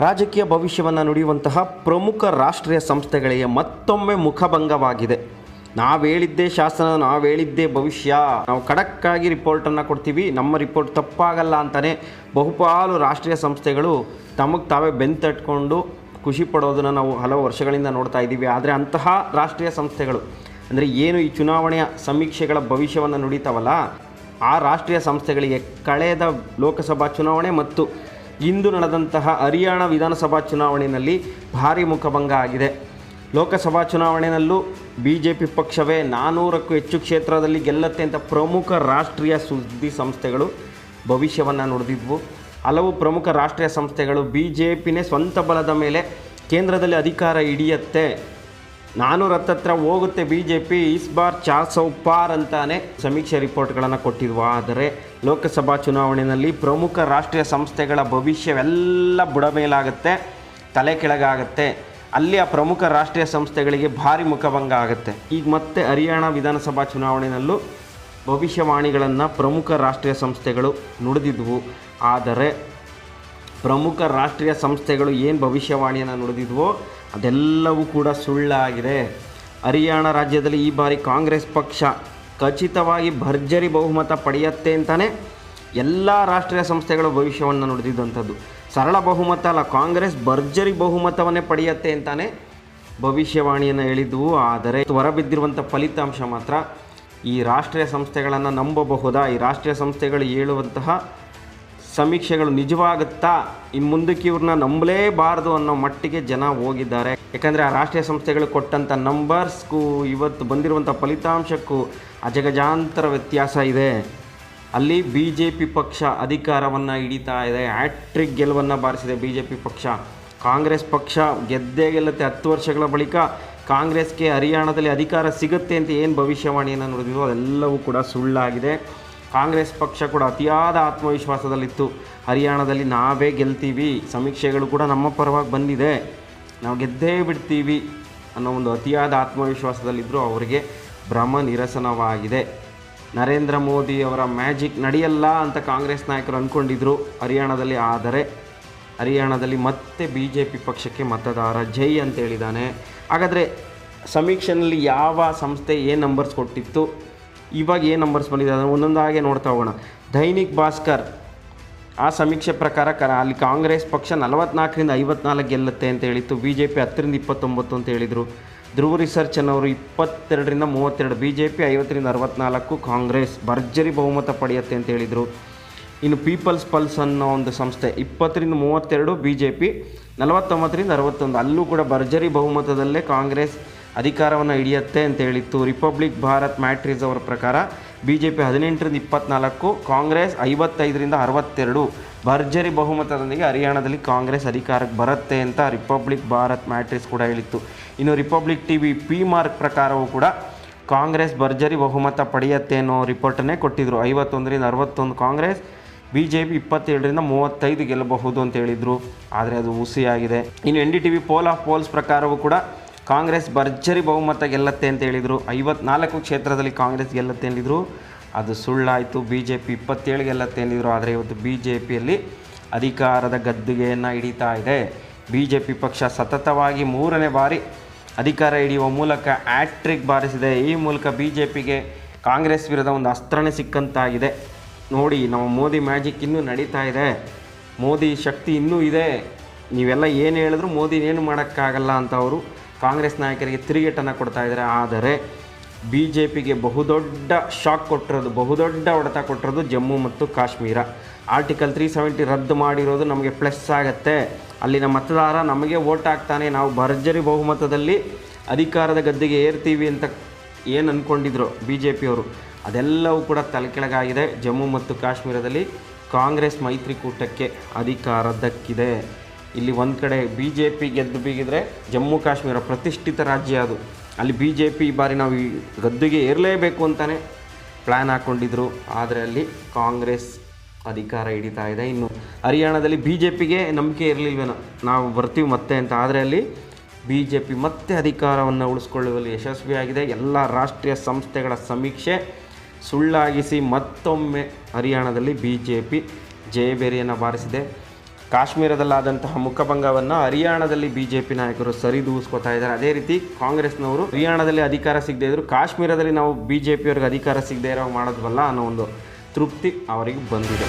ರಾಜಕೀಯ ಭವಿಷ್ಯವನ್ನು ನುಡಿಯುವಂತಹ ಪ್ರಮುಖ ರಾಷ್ಟ್ರೀಯ ಸಂಸ್ಥೆಗಳಿಗೆ ಮತ್ತೊಮ್ಮೆ ಮುಖಭಂಗವಾಗಿದೆ. ನಾವು ಹೇಳಿದ್ದೇ ಶಾಸನ, ನಾವು ಹೇಳಿದ್ದೇ ಭವಿಷ್ಯ. ನಾವು ಖಡಕ್ಕಾಗಿ ರಿಪೋರ್ಟನ್ನು ಕೊಡ್ತೀವಿ, ನಮ್ಮ ರಿಪೋರ್ಟ್ ತಪ್ಪಾಗಲ್ಲ ಅಂತಲೇ ಬಹುಪಾಲು ರಾಷ್ಟ್ರೀಯ ಸಂಸ್ಥೆಗಳು ತಮಗೆ ತಾವೇ ಬೆಂತಟ್ಕೊಂಡು ಖುಷಿ ಪಡೋದನ್ನು ನಾವು ಹಲವು ವರ್ಷಗಳಿಂದ ನೋಡ್ತಾ ಇದ್ದೀವಿ. ಆದರೆ ಅಂತಹ ರಾಷ್ಟ್ರೀಯ ಸಂಸ್ಥೆಗಳು, ಅಂದರೆ ಏನು ಈ ಚುನಾವಣೆಯ ಸಮೀಕ್ಷೆಗಳ ಭವಿಷ್ಯವನ್ನು ನುಡಿತಾವಲ್ಲ, ಆ ರಾಷ್ಟ್ರೀಯ ಸಂಸ್ಥೆಗಳಿಗೆ ಕಳೆದ ಲೋಕಸಭಾ ಚುನಾವಣೆ ಮತ್ತು ಇಂದು ನಡೆದಂತಹ ಹರಿಯಾಣ ವಿಧಾನಸಭಾ ಚುನಾವಣೆಯಲ್ಲಿ ಭಾರಿ ಮುಖಭಂಗ ಆಗಿದೆ. ಲೋಕಸಭಾ ಚುನಾವಣೆಯಲ್ಲೂ ಬಿ ಜೆ ಪಿ ಪಕ್ಷವೇ ನಾನ್ನೂರಕ್ಕೂ ಹೆಚ್ಚು ಕ್ಷೇತ್ರದಲ್ಲಿ ಗೆಲ್ಲತ್ತೆ ಅಂತ ಪ್ರಮುಖ ರಾಷ್ಟ್ರೀಯ ಸುದ್ದಿ ಸಂಸ್ಥೆಗಳು ಭವಿಷ್ಯವನ್ನು ನುಡಿದಿದ್ವು. ಹಲವು ಪ್ರಮುಖ ರಾಷ್ಟ್ರೀಯ ಸಂಸ್ಥೆಗಳು ಬಿ ಜೆ ಪಿನೇ ಸ್ವಂತ ಬಲದ ಮೇಲೆ ಕೇಂದ್ರದಲ್ಲಿ ಅಧಿಕಾರ ಹಿಡಿಯತ್ತೆ ನಾನೂರ ಹತ್ತತ್ರ ಹೋಗುತ್ತೆ ಬಿ ಜೆ ಪಿ ಇಸ್ ಬಾರ್ ಚಾ ಸೌ ಪಾರ್ ಅಂತಾನೆ ಸಮೀಕ್ಷೆ ರಿಪೋರ್ಟ್ಗಳನ್ನು ಕೊಟ್ಟಿದ್ವು ಆದರೆ ಲೋಕಸಭಾ ಚುನಾವಣೆಯಲ್ಲಿ ಪ್ರಮುಖ ರಾಷ್ಟ್ರೀಯ ಸಂಸ್ಥೆಗಳ ಭವಿಷ್ಯವೆಲ್ಲ ಬುಡಮೇಲಾಗುತ್ತೆ, ತಲೆ ಕೆಳಗಾಗುತ್ತೆ. ಅಲ್ಲಿ ಆ ಪ್ರಮುಖ ರಾಷ್ಟ್ರೀಯ ಸಂಸ್ಥೆಗಳಿಗೆ ಭಾರಿ ಮುಖಭಂಗ ಆಗುತ್ತೆ. ಈಗ ಮತ್ತೆ ಹರಿಯಾಣ ವಿಧಾನಸಭಾ ಚುನಾವಣೆಯಲ್ಲೂ ಭವಿಷ್ಯವಾಣಿಗಳನ್ನು ಪ್ರಮುಖ ರಾಷ್ಟ್ರೀಯ ಸಂಸ್ಥೆಗಳು ನುಡಿದಿದ್ವು. ಆದರೆ ಪ್ರಮುಖ ರಾಷ್ಟ್ರೀಯ ಸಂಸ್ಥೆಗಳು ಏನು ಭವಿಷ್ಯವಾಣಿಯನ್ನು ನುಡಿದಿದ್ವೋ ಅದೆಲ್ಲವೂ ಕೂಡ ಸುಳ್ಳಾಗಿದೆ. ಹರಿಯಾಣ ರಾಜ್ಯದಲ್ಲಿ ಈ ಬಾರಿ ಕಾಂಗ್ರೆಸ್ ಪಕ್ಷ ಖಚಿತವಾಗಿ ಭರ್ಜರಿ ಬಹುಮತ ಪಡೆಯುತ್ತೆ ಅಂತಲೇ ಎಲ್ಲ ರಾಷ್ಟ್ರೀಯ ಸಂಸ್ಥೆಗಳು ಭವಿಷ್ಯವನ್ನು ನುಡಿದಿದ್ದಂಥದ್ದು. ಸರಳ ಬಹುಮತ ಅಲ್ಲ, ಕಾಂಗ್ರೆಸ್ ಭರ್ಜರಿ ಬಹುಮತವನ್ನೇ ಪಡೆಯುತ್ತೆ ಅಂತಲೇ ಭವಿಷ್ಯವಾಣಿಯನ್ನು ಹೇಳಿದ್ವು. ಆದರೆ ಹೊರಬಿದ್ದಿರುವಂಥ ಫಲಿತಾಂಶ ಮಾತ್ರ ಈ ರಾಷ್ಟ್ರೀಯ ಸಂಸ್ಥೆಗಳನ್ನು ನಂಬಬಹುದಾ? ಈ ರಾಷ್ಟ್ರೀಯ ಸಂಸ್ಥೆಗಳು ಹೇಳುವಂತಹ ಸಮೀಕ್ಷೆಗಳು ನಿಜವಾಗುತ್ತಾ? ಇನ್ನು ಮುಂದಕ್ಕೆ ಇವ್ರನ್ನ ನಂಬಲೇಬಾರದು ಅನ್ನೋ ಮಟ್ಟಿಗೆ ಜನ ಹೋಗಿದ್ದಾರೆ. ಯಾಕಂದರೆ ಆ ರಾಷ್ಟ್ರೀಯ ಸಂಸ್ಥೆಗಳು ಕೊಟ್ಟಂಥ ನಂಬರ್ಸ್ಗೂ ಇವತ್ತು ಬಂದಿರುವಂಥ ಫಲಿತಾಂಶಕ್ಕೂ ಅಜಗಜಾಂತರ ವ್ಯತ್ಯಾಸ ಇದೆ. ಅಲ್ಲಿ ಬಿ ಜೆ ಪಿ ಪಕ್ಷ ಅಧಿಕಾರವನ್ನು ಹಿಡಿತಾ ಇದೆ. ಹ್ಯಾಟ್ರಿಕ್ ಗೆಲುವನ್ನು ಬಾರಿಸಿದೆ ಬಿ ಜೆ ಪಿ ಪಕ್ಷ. ಕಾಂಗ್ರೆಸ್ ಪಕ್ಷ ಗೆದ್ದೇ ಗೆಲ್ಲುತ್ತೆ ಹತ್ತು ವರ್ಷಗಳ ಬಳಿಕ. ಕಾಂಗ್ರೆಸ್ಗೆ ಹರಿಯಾಣದಲ್ಲಿ ಅಧಿಕಾರ ಸಿಗುತ್ತೆ ಅಂತ ಏನು ಭವಿಷ್ಯವಾಣಿಯನ್ನು ನೋಡಿದ್ರು ಅದೆಲ್ಲವೂ ಕೂಡ ಸುಳ್ಳಾಗಿದೆ. ಕಾಂಗ್ರೆಸ್ ಪಕ್ಷ ಕೂಡ ಅತಿಯಾದ ಆತ್ಮವಿಶ್ವಾಸದಲ್ಲಿತ್ತು. ಹರಿಯಾಣದಲ್ಲಿ ನಾವೇ ಗೆಲ್ತೀವಿ, ಸಮೀಕ್ಷೆಗಳು ಕೂಡ ನಮ್ಮ ಪರವಾಗಿ ಬಂದಿದೆ. ನಾವು ಗೆದ್ದೇ ಬಿಡ್ತೀವಿ ಅನ್ನೋ ಒಂದು ಅತಿಯಾದ ಆತ್ಮವಿಶ್ವಾಸದಲ್ಲಿದ್ದರು ಅವರಿಗೆ ಭ್ರಮ ನಿರಸನವಾಗಿದೆ. ನರೇಂದ್ರ ಮೋದಿ ಅವರ ಮ್ಯಾಜಿಕ್ ನಡೆಯಲ್ಲ ಅಂತ ಕಾಂಗ್ರೆಸ್ ನಾಯಕರು ಅಂದ್ಕೊಂಡಿದ್ರು ಹರಿಯಾಣದಲ್ಲಿ, ಆದರೆ ಹರಿಯಾಣದಲ್ಲಿ ಮತ್ತೆ ಬಿ ಜೆ ಪಿ ಪಕ್ಷಕ್ಕೆ ಮತದಾರ ಜೈ ಅಂತ ಹೇಳಿದ್ದಾನೆ. ಹಾಗಾದರೆ ಸಮೀಕ್ಷೆನಲ್ಲಿ ಯಾವ ಸಂಸ್ಥೆ ಏನು ನಂಬರ್ಸ್ ಕೊಟ್ಟಿತ್ತು? ಇವಾಗ ಏನು ನಂಬರ್ಸ್ ಬಂದಿದೆ ಅದನ್ನು ಒಂದೊಂದಾಗೆ ನೋಡ್ತಾ ಹೋಗೋಣ. ದೈನಿಕ್ ಭಾಸ್ಕರ್, ಆ ಸಮೀಕ್ಷೆ ಪ್ರಕಾರ ಕ, ಅಲ್ಲಿ ಕಾಂಗ್ರೆಸ್ ಪಕ್ಷ ನಲವತ್ನಾಲ್ಕರಿಂದ ಐವತ್ನಾಲ್ಕು ಗೆಲ್ಲುತ್ತೆ ಅಂತ ಹೇಳಿತ್ತು. ಬಿ ಜೆ ಪಿ ಹತ್ತರಿಂದ ಇಪ್ಪತ್ತೊಂಬತ್ತು ಅಂತ ಹೇಳಿದರು. ಧ್ರುವ ರಿಸರ್ಚ್ ಅನ್ನೋರು ಇಪ್ಪತ್ತೆರಡರಿಂದ ಮೂವತ್ತೆರಡು ಬಿ ಜೆ ಪಿ ಐವತ್ತರಿಂದ ಅರವತ್ನಾಲ್ಕು, ಕಾಂಗ್ರೆಸ್ ಭರ್ಜರಿ ಬಹುಮತ ಪಡೆಯುತ್ತೆ ಅಂತ ಹೇಳಿದರು. ಇನ್ನು ಪೀಪಲ್ಸ್ ಪಲ್ಸ್ ಅನ್ನೋ ಒಂದು ಸಂಸ್ಥೆ ಇಪ್ಪತ್ತರಿಂದ ಮೂವತ್ತೆರಡು ಬಿ ಜೆ ಪಿ ನಲವತ್ತೊಂಬತ್ತರಿಂದ ಅರವತ್ತೊಂದು, ಅಲ್ಲೂ ಕೂಡ ಭರ್ಜರಿ ಬಹುಮತದಲ್ಲೇ ಕಾಂಗ್ರೆಸ್ ಅಧಿಕಾರವನ್ನು ಹಿಡಿಯುತ್ತೆ ಅಂತ ಹೇಳಿತ್ತು. ರಿಪಬ್ಲಿಕ್ ಭಾರತ್ ಮ್ಯಾಟ್ರೀಸ್ ಅವರ ಪ್ರಕಾರ ಬಿ ಜೆ ಪಿ ಹದಿನೆಂಟರಿಂದ ಇಪ್ಪತ್ನಾಲ್ಕು, ಕಾಂಗ್ರೆಸ್ ಐವತ್ತೈದರಿಂದ ಅರವತ್ತೆರಡು. ಭರ್ಜರಿ ಬಹುಮತದೊಂದಿಗೆ ಹರಿಯಾಣದಲ್ಲಿ ಕಾಂಗ್ರೆಸ್ ಅಧಿಕಾರಕ್ಕೆ ಬರುತ್ತೆ ಅಂತ ರಿಪಬ್ಲಿಕ್ ಭಾರತ್ ಮ್ಯಾಟ್ರಿಕ್ಸ್ ಕೂಡ ಹೇಳಿತ್ತು. ಇನ್ನು Republic T V P Marq ಪ್ರಕಾರವೂ ಕೂಡ ಕಾಂಗ್ರೆಸ್ ಭರ್ಜರಿ ಬಹುಮತ ಪಡೆಯುತ್ತೆ ಅನ್ನೋ ರಿಪೋರ್ಟನ್ನೇ ಕೊಟ್ಟಿದ್ದರು ಐವತ್ತೊಂದರಿಂದ ಅರವತ್ತೊಂದು ಕಾಂಗ್ರೆಸ್ ಬಿ ಜೆ ಪಿ ಇಪ್ಪತ್ತೇಳರಿಂದ ಮೂವತ್ತೈದು ಗೆಲ್ಲಬಹುದು ಅಂತ ಹೇಳಿದರು. ಆದರೆ ಅದು ಹುಸಿಯಾಗಿದೆ. ಇನ್ನು N D T V poll of polls ಪ್ರಕಾರವೂ ಕೂಡ ಕಾಂಗ್ರೆಸ್ ಭರ್ಜರಿ ಬಹುಮತ ಗೆಲ್ಲತ್ತೆ ಅಂತ ಹೇಳಿದರು. ಐವತ್ನಾಲ್ಕು ಕ್ಷೇತ್ರದಲ್ಲಿ ಕಾಂಗ್ರೆಸ್ ಗೆಲ್ಲತ್ತೆ ಅಂದಿದ್ರು. ಅದು ಸುಳ್ಳಾಯಿತು. ಬಿ ಜೆ ಪಿ ಇಪ್ಪತ್ತೇಳು ಗೆಲ್ಲತ್ತೆ ಅಂದಿದ್ರು. ಆದರೆ ಇವತ್ತು ಬಿ ಜೆ ಪಿಯಲ್ಲಿ ಅಧಿಕಾರದ ಗದ್ದುಗೆಯನ್ನು ಹಿಡಿತಾ ಇದೆ. ಬಿ ಜೆ ಪಿ ಪಕ್ಷ ಸತತವಾಗಿ ಮೂರನೇ ಬಾರಿ ಅಧಿಕಾರ ಹಿಡಿಯುವ ಮೂಲಕ ಆ್ಯಟ್ರಿಕ್ ಬಾರಿಸಿದೆ. ಈ ಮೂಲಕ ಬಿ ಜೆ ಪಿಗೆ ಕಾಂಗ್ರೆಸ್ ವಿರುದ್ಧ ಒಂದು ಅಸ್ತ್ರನೇ ಸಿಕ್ಕಂತಾಗಿದೆ. ನೋಡಿ, ನಮ್ಮ ಮೋದಿ ಮ್ಯಾಜಿಕ್ ಇನ್ನೂ ನಡೀತಾ ಇದೆ. ಮೋದಿ ಶಕ್ತಿ ಇನ್ನೂ ಇದೆ. ನೀವೆಲ್ಲ ಏನು ಹೇಳಿದ್ರು ಏನು ಮಾಡೋಕ್ಕಾಗಲ್ಲ ಅಂತ ಅವರು ಕಾಂಗ್ರೆಸ್ ನಾಯಕರಿಗೆ ತಿರುಗೇಟನ್ನು ಕೊಡ್ತಾ ಇದ್ದಾರೆ. ಆದರೆ ಬಿ ಜೆ ಪಿಗೆ ಬಹುದೊಡ್ಡ ಶಾಕ್ ಕೊಟ್ಟಿರೋದು, ಬಹುದೊಡ್ಡ ಹೊಡೆತ ಕೊಟ್ಟಿರೋದು ಜಮ್ಮು ಮತ್ತು ಕಾಶ್ಮೀರ. ಆರ್ಟಿಕಲ್ ತ್ರೀ ಸೆವೆಂಟಿ ರದ್ದು ಮಾಡಿರೋದು ನಮಗೆ ಪ್ಲಸ್ ಆಗುತ್ತೆ. ಅಲ್ಲಿನ ಮತದಾರ ನಮಗೆ ವೋಟ್ ಹಾಕ್ತಾನೆ, ನಾವು ಭರ್ಜರಿ ಬಹುಮತದಲ್ಲಿ ಅಧಿಕಾರದ ಗದ್ದೆಗೆ ಏರ್ತೀವಿ ಅಂತ ಏನು ಅಂದ್ಕೊಂಡಿದ್ರು ಬಿ ಜೆ ಪಿಯವರು ಅದೆಲ್ಲವೂ ಕೂಡ ತಲೆಕೆಳಗಾಗಿದೆ. ಜಮ್ಮು ಮತ್ತು ಕಾಶ್ಮೀರದಲ್ಲಿ ಕಾಂಗ್ರೆಸ್ ಮೈತ್ರಿಕೂಟಕ್ಕೆ ಅಧಿಕಾರ ದಕ್ಕಿದೆ. ಇಲ್ಲಿ ಒಂದು ಕಡೆ ಬಿ ಜೆ ಪಿ ಗೆದ್ದು ಬೀಗಿದರೆ ಜಮ್ಮು ಕಾಶ್ಮೀರ ಪ್ರತಿಷ್ಠಿತ ರಾಜ್ಯ ಅದು. ಅಲ್ಲಿ ಬಿ ಜೆ ಪಿ ಬಾರಿ ನಾವು ಈ ಗದ್ದುಗೆ ಏರಲೇಬೇಕು ಅಂತಲೇ ಪ್ಲ್ಯಾನ್ ಹಾಕ್ಕೊಂಡಿದ್ರು ಆದರೆ ಅಲ್ಲಿ ಕಾಂಗ್ರೆಸ್ ಅಧಿಕಾರ ಹಿಡಿತಾ ಇದೆ. ಇನ್ನು ಹರಿಯಾಣದಲ್ಲಿ ಬಿ ಜೆ ಪಿಗೆ ನಂಬಿಕೆ ಇರಲಿಲ್ವೇನೋ, ನಾವು ಬರ್ತೀವಿ ಮತ್ತೆ ಅಂತ. ಆದರೆ ಅಲ್ಲಿ ಬಿ ಜೆ ಪಿ ಮತ್ತೆ ಅಧಿಕಾರವನ್ನು ಉಳಿಸ್ಕೊಳ್ಳುವಲ್ಲಿ ಯಶಸ್ವಿಯಾಗಿದೆ ಎಲ್ಲ ರಾಷ್ಟ್ರೀಯ ಸಂಸ್ಥೆಗಳ ಸಮೀಕ್ಷೆ ಸುಳ್ಳಾಗಿಸಿ ಮತ್ತೊಮ್ಮೆ ಹರಿಯಾಣದಲ್ಲಿ ಬಿ ಜೆ ಪಿ ಜಯಬೇರಿಯನ್ನು ಬಾರಿಸಿದೆ. ಕಾಶ್ಮೀರದಲ್ಲಾದಂತಹ ಮುಖಭಂಗವನ್ನು ಹರಿಯಾಣದಲ್ಲಿ ಬಿ ಜೆ ಪಿ ನಾಯಕರು ಸರಿದೂಗಿಸ್ಕೊತಾ ಇದ್ದಾರೆ. ಅದೇ ರೀತಿ ಕಾಂಗ್ರೆಸ್ನವರು ಹರಿಯಾಣದಲ್ಲಿ ಅಧಿಕಾರ ಸಿಗದೇ ಇದ್ರು, ಕಾಶ್ಮೀರದಲ್ಲಿ ನಾವು ಬಿ ಜೆ ಪಿಯವ್ರಿಗೆ ಅಧಿಕಾರ ಸಿಗದೇ ಇರೋ ಮಾಡೋದ್ವಲ್ಲ ಅನ್ನೋ ಒಂದು ತೃಪ್ತಿ ಅವರಿಗೆ ಬಂದಿದೆ.